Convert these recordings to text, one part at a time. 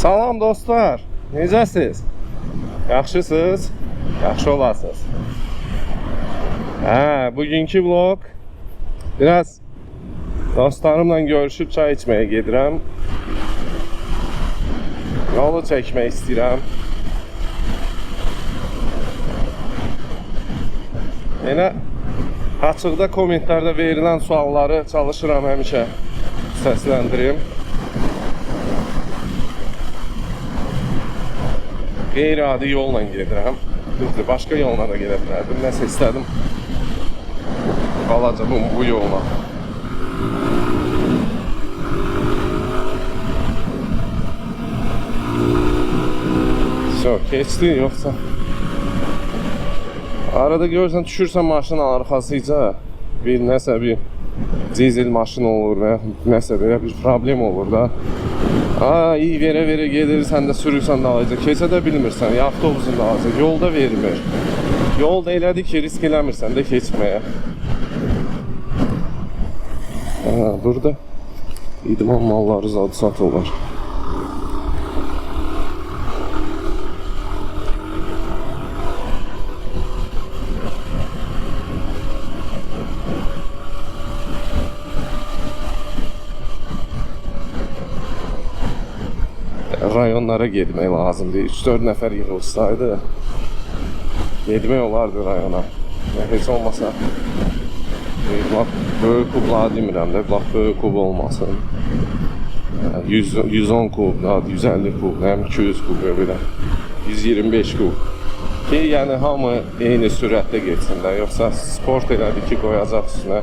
Salam dostlar. Necəsiz? Yaxşısınız? Yaxşı olasınız. Hə, bugünkü vlog biraz dostlarımla görüşüb çay içməyə gedirəm. Yolu çəkmək istəyirəm. Yenə açıqda kommentlərdə verilən sualları çalışıram həmişə səsləndirim. Qeyri-adi yolla gedirəm. Düzdür, başqa yolla da gedə bilərdim. Nəsə istədim. Balaca bu, yolla. So, keçdi yoxsa? Arada görürsən düşürsən maşının arxasıca bir nəsə bir dizel maşın olur və yaxud nəsə belə bir problem olur da. Aa, iyi verə verə gedirsən də sürürsən dalınca keçə də bilmirsən, ya avtobusun dalınca yolda vermir. Yolda elədi ki, risk eləmirsən də keçməyə. Burada idman malları zad satırlar. Rayonlara getmək lazımdır. 3-4 nəfər yığılsaydı getmək olardı rayona. Və heç olmasa e, lap böyük kublar demirəm də, lap böyük kub olmasın. Yəni, 100, 110 kub, da 150 kub, həm 200 kub belə. 125 kub. Ki, yəni hamı eyni sürətdə getsin də, yoxsa sport elədi ki, qoyacaq üstünə.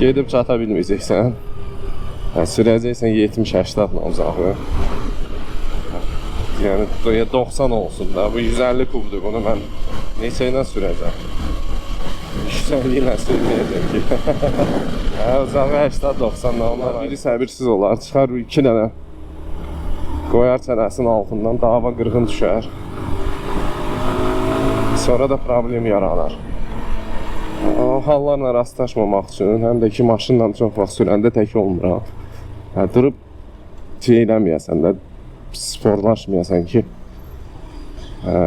Gedib çata bilməyəcəksən. Hə, sürəcəksən 70-80 uzağı. Yəni ya 90 olsun da. Bu 150 kubdur. Bunu mən neçə ilə sürəcəm? 150 ilə sürməyəcəm ki. hə, uzağı 80-90 da onlar. Biri səbirsiz olar. Çıxar 2 dənə. Qoyar çənəsinin altından dava qırğın düşər. Sonra da problem yaranar. O hallarla rastlaşmamaq üçün həm də ki maşınla çox vaxt sürəndə tək olmuram. Hə, durub şey eləməyəsən də sporlaşmayasan ki hə,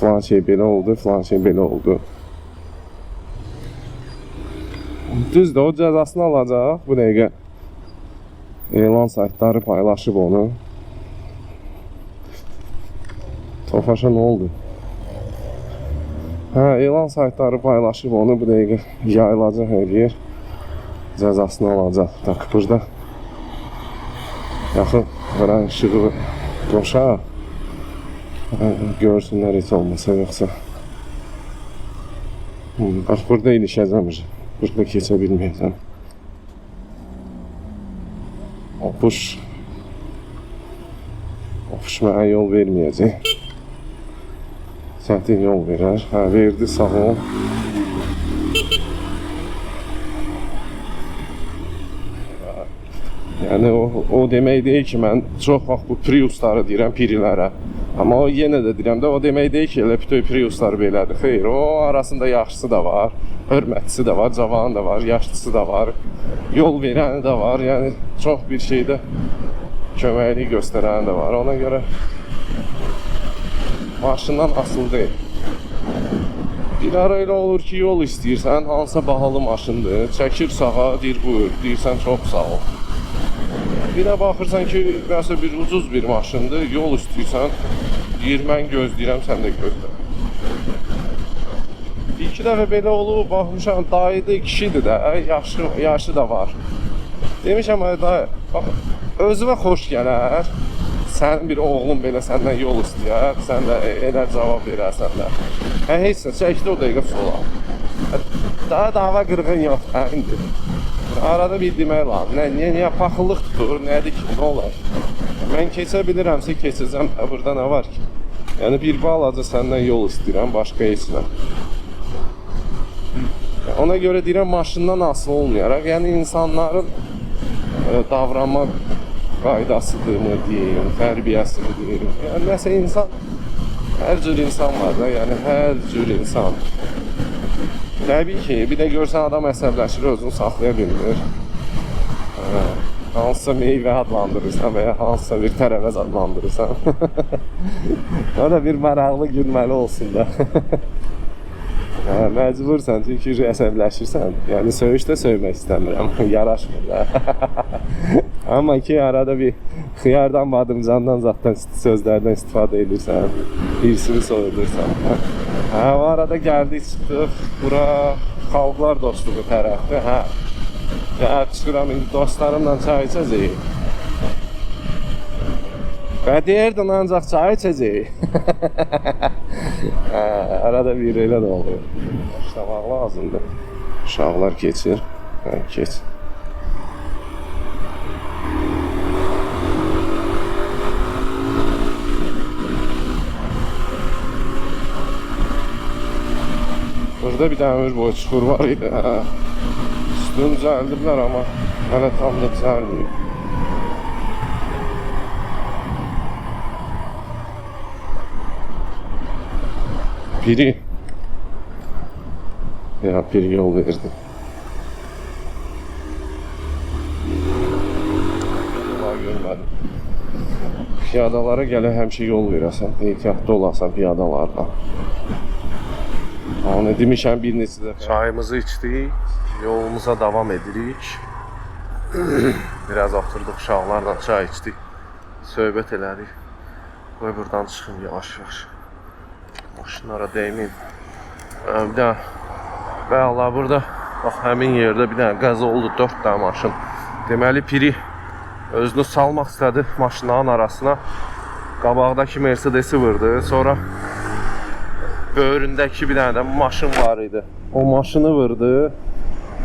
falan şey belə oldu, falan şey belə oldu. Düzdür, o cəzasını alacaq bu dəqiqə. Elan saytları paylaşıb onu. Tofaşa nə oldu? Hə, elan saytları paylaşıb onu bu dəqiqə yayılacaq hər yer. Cəzasını alacaq. Tak, burada yaxın Qara işığı qoşaq. Görsünlər heç olmasa yoxsa. Hmm, bax burada ilişəcəm. Burada keçə bilməyəcəm. Opuş. Opuş mənə yol verməyəcək. Çətin yol verər. Hə, verdi, sağ ol. Yəni o, o demək deyil ki, mən çox vaxt bu Priusları deyirəm pirilərə. Amma o yenə də deyirəm də o demək deyil ki, elə bütün Priuslar belədir. Xeyr, o arasında yaxşısı da var, hörmətlisi də var, cavanı da var, yaşlısı da var, yol verəni də var. Yəni çox bir şeydə köməklik göstərəni də var. Ona görə maşından asılı deyil. Bir ara elə olur ki, yol istəyirsən, hansısa bahalı maşındır, çəkir sağa, deyir buyur, deyirsən çox sağ ol. Bir də baxırsan ki, nəsə bir ucuz bir maşındır, yol istəyirsən, deyir mən gözləyirəm, sən də gözlə. İki dəfə belə olub, baxmışam, dayıdır, kişidir də, yaşı, yaşı da var. Demişəm, ay dayı, bax, özünə xoş gələr. Sən bir oğlun belə səndən yol istəyər, sən də elə cavab verərsən də. Hə, heç nə, çəkdi o dəqiqə sola. Daha dava qırğın yox, hə, indi. Arada bir demək lazım. Nə, niyə, niyə paxıllıq tutur, nədir ki, nə olar? Mən keçə bilirəmsə keçəcəm, Hə, burada nə var ki? Yəni bir balaca səndən yol istəyirəm, başqa heç. Ona görə deyirəm maşından asılı olmayaraq, yəni insanların e, davranma qaydasıdır mı deyim, tərbiyəsidir deyim. Yəni nəsə insan hər cür insan var da, yəni hər cür insan. Təbii ki, bir də görsən adam əsəbləşir, özünü saxlaya bilmir. Hə. hansısa meyvə adlandırırsan və ya hansısa bir tərəvəz adlandırırsan. o da bir maraqlı gülməli olsun da. Hə, məcbursan çünki əsəbləşirsən. Yəni söyüşdə söymək istəmirəm. Yaraşmır da. Amma ki arada bir xiyardan, badımcandan zaten sözlərdən istifadə edirsən. Hirsini soyudursan. Hə, o arada gəldik, çıxdıq. Bura xalqlar dostluğu tərəfdir. Hə. Ya çıxıram indi dostlarımla çay içəcəyik. Və deyirdin ancaq çay içəcəyik. hə, arada bir elə də olur. Başlamaq lazımdır. Uşaqlar keçir. Hə, keç. Burada bir tane ömür boyu çukur var. Hə. Üstünü düzəldirlər amma hələ tam da düzəlməyib. Biri ya biri yol verdi. Görmədim. Piyadalara gələ həmişə yol verəsən, ehtiyatlı olasan piyadalarla. Onu demişəm bir dəfə. Çayımızı içdik, yolumuza davam edirik. Biraz oturduk uşaqlarla çay içdik. Söhbət elədik. Qoy buradan çıxım yavaş-yavaş. Maşınlara dəyməyim. Ee, Bir də və Allah burada bax həmin yerdə bir dənə qəza oldu 4 dənə maşın. Deməli piri özünü salmaq istədi maşınların arasına. Qabaqdakı Mercedesi. Sonra böyründəki bir dənə də maşın var idi. O maşını vurdu.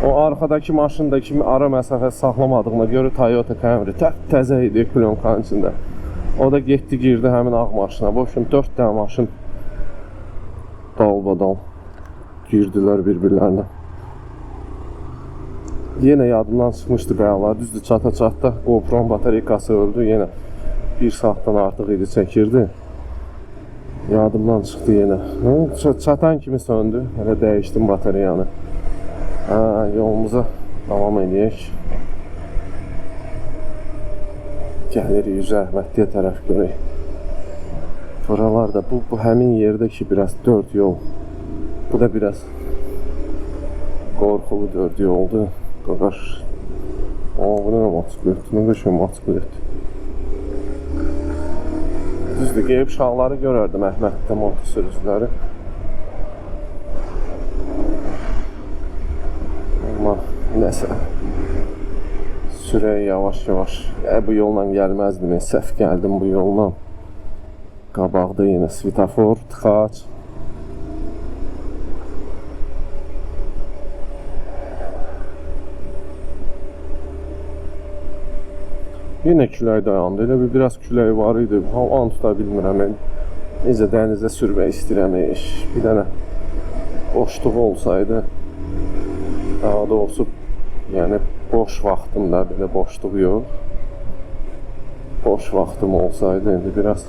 O arkadaki maşın da kimi ara məsafə saxlamadığına görə Toyota Camry təzə idi plyonkanın içində. O da getdi girdi həmin ağ maşına. Boşum 4 dənə maşın dalbadal girdilər bir-birlərinə. Yenə yadımdan çıxmışdı bəyalar. Düzdür çata-çatda GoPro batareykası öldü. Yenə 1 saatdan artıq idi çəkirdi. Yadımdan çıxdı yenə. Ç- Çatan kimi söndü. Hələ dəyişdim batareyanı. Ha, yolumuza davam edək. Gəlirik üzə Əhmədliyə tərəf görək. Buralarda bu, bu həmin yerdə ki biraz dörd yol. Bu da biraz qorxulu dörd yoldur. Qaqaş. Aa, bu nə motosiklet? Nə qəşəng motosiklet. Düzdür, qeyb uşaqları görərdim Əhməddə motor sürücüləri. Amma nəsə sürək yavaş-yavaş. E, bu yolla gəlməzdim, səhv gəldim bu yolla. Qabaqda yenə svetofor, tıxac. Yenə külək dayandı. Elə bir biraz külək var idi. Havanı tuta bilmirəm. Necə dənizə sürmək istəyirəm. Bir dənə boşluq olsaydı daha doğrusu yəni boş vaxtımda belə boşluq yox. Boş vaxtım olsaydı indi biraz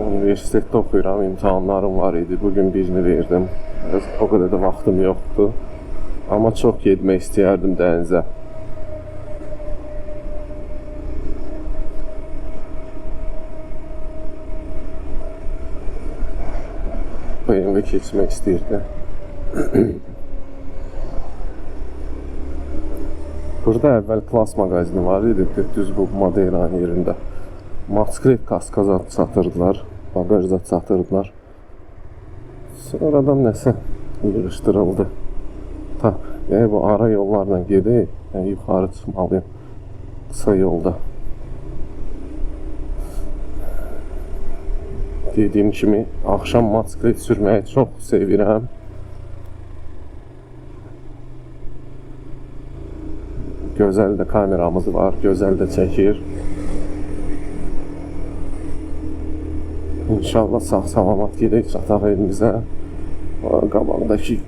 universitetdə oxuyuram, imtahanlarım var idi. Bu gün birini verdim. O qədər də vaxtım yoxdur. Amma çox getmək istəyərdim dənizə. Keçmək istəyirdi. Burada əvvəl Klas mağazini var idi, düz bu Madeiranın yerində. Motosiklet kaskazat satırdılar, bagaj zat satırdılar. Sonradan nəsə yığışdırıldı. Ta, yəni bu ara yollarla gedək, yəni yuxarı çıxmalıyım. Qısa yolda. Dediyim kimi, axşam motosiklet sürməyi çox sevirəm. Gözəl də kameramız var, gözəl də çəkir. İnşallah sağ-salamat gedək çataq evimizə. O Qabağdakı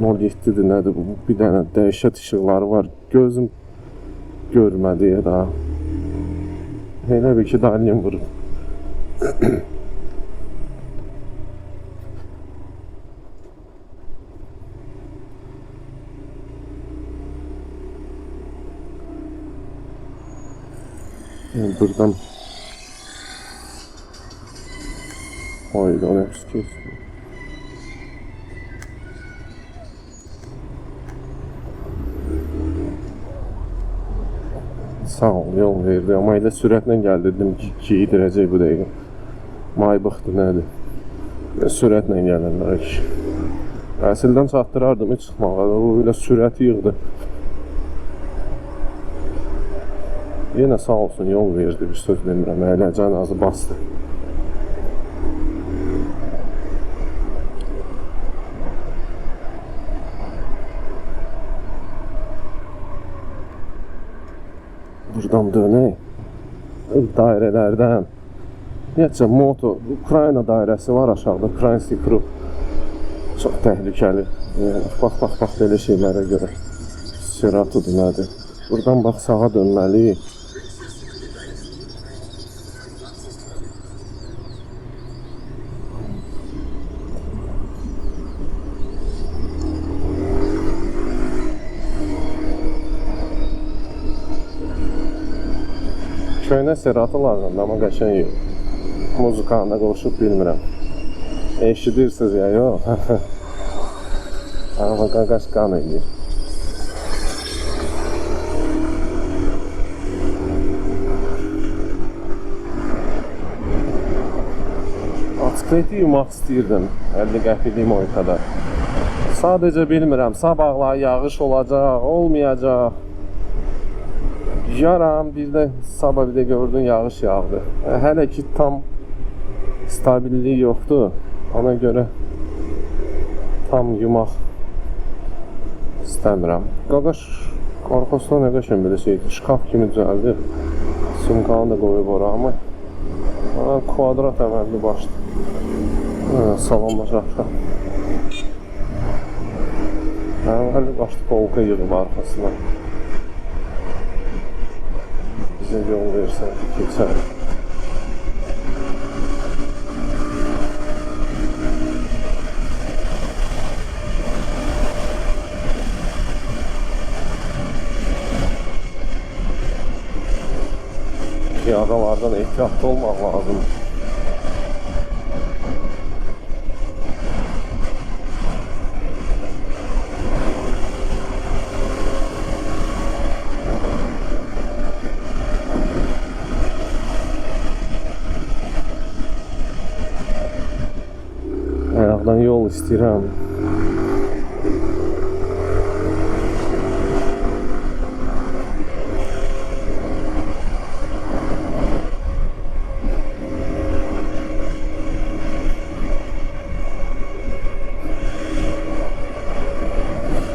07-dir nədir bu? Bir dənə dəhşət işıqları var. Gözüm görmədi ya da. Elə bir ki, dalim vurur. Buradan Hayır, o ne pis Sağ ol, yol verdi. Amma elə sürətlə gəl dedim ki, ki idirəcək bu dəqiqə. May bıxdı nədir? Sürətlə gəlirlər ki. Əsildən çatdırardım heç çıxmağa. O elə sürəti yığdı. Yenə sağ olsun yol verdi, bir söz demirəm. Elə cənazı bastı. Buradan dönək. Dairələrdən. Necə moto, Ukrayna dairəsi var aşağıda, Ukraynski Krup. Çox təhlükəli. Bax, bax, bax belə şeylərə görə. Siratudur nədir? Buradan bax sağa dönməliyik. Köynə serata lazımdır, amma qəşəng yox. Muzikanı da qoşub bilmirəm. Eşidirsiniz ya, yox. Amma qaqaş qan eləyir. Açıqleti yumaq istəyirdim 50 qəpiklik moykada. Sadəcə bilmirəm, sabahlar yağış olacaq, olmayacaq. Yaram bir də sabah bir də gördün yağış yağdı. E, Hələ ki tam stabillik yoxdur. Ona görə tam yumaq istəmirəm. Qaqaş arxasına nə qəşəng belə şeydir. Şkaf kimi düzəldi. Sumkanı da qoyub ora amma ha, kvadrat əməlli başdı. Salamlaşaq. Əməlli başdı polka yığıb arxasına. Bize yol versen geçer. Piyadalardan ehtiyatlı olmak lazım. Ayaqdan yol istəyirəm.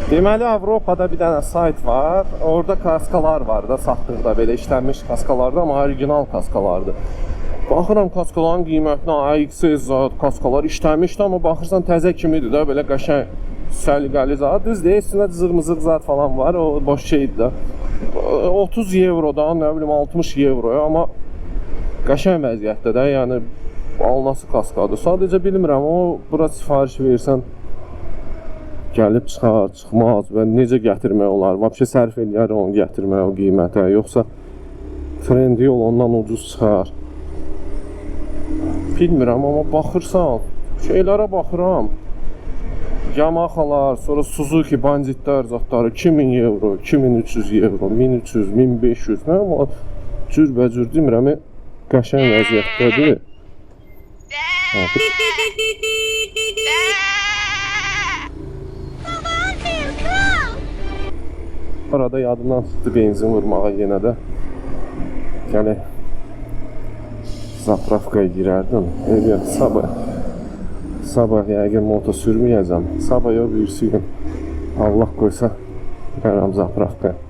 Deməli Avropada bir dənə sayt var. Orada kaskalar var da satdıqda belə işlənmiş kaskalardır, amma orijinal kaskalardır. Baxıram kaskaların qiymətinə AX zat kaskalar işlənmişdi, amma baxırsan təzə kimidir də belə qəşəng səliqəli zat. Düzdür, üstündə zığ-mızıq zat falan var. O boş şeydir də. 30 evrodan, nə bilim 60 evroya, amma qəşəng vəziyyətdə də, yəni alınası kaskadır. Sadəcə bilmirəm, o bura sifariş versən gəlib çıxar, çıxmaz və necə gətirmək olar? Vəbşə sərf eləyər onu gətirmək o qiymətə, yoxsa trendi yol ondan ucuz çıxar? Bilmirəm, amma baxırsan, şeylərə baxıram. Yamahalar, sonra Suzuki Banditlər zatları 2000 evro, 2300 evro, 1300, 1500, nə amma cürbəcür demirəm, qəşəng vəziyyətdədir. Ha, Arada yadımdan çıxdı benzin vurmağa yenə də. Yəni zapravkaya girərdim. Elə sabah sabah yəqin moto sürməyəcəm. Sabah ya birisi gün Allah qoysa gəlirəm zapravkaya.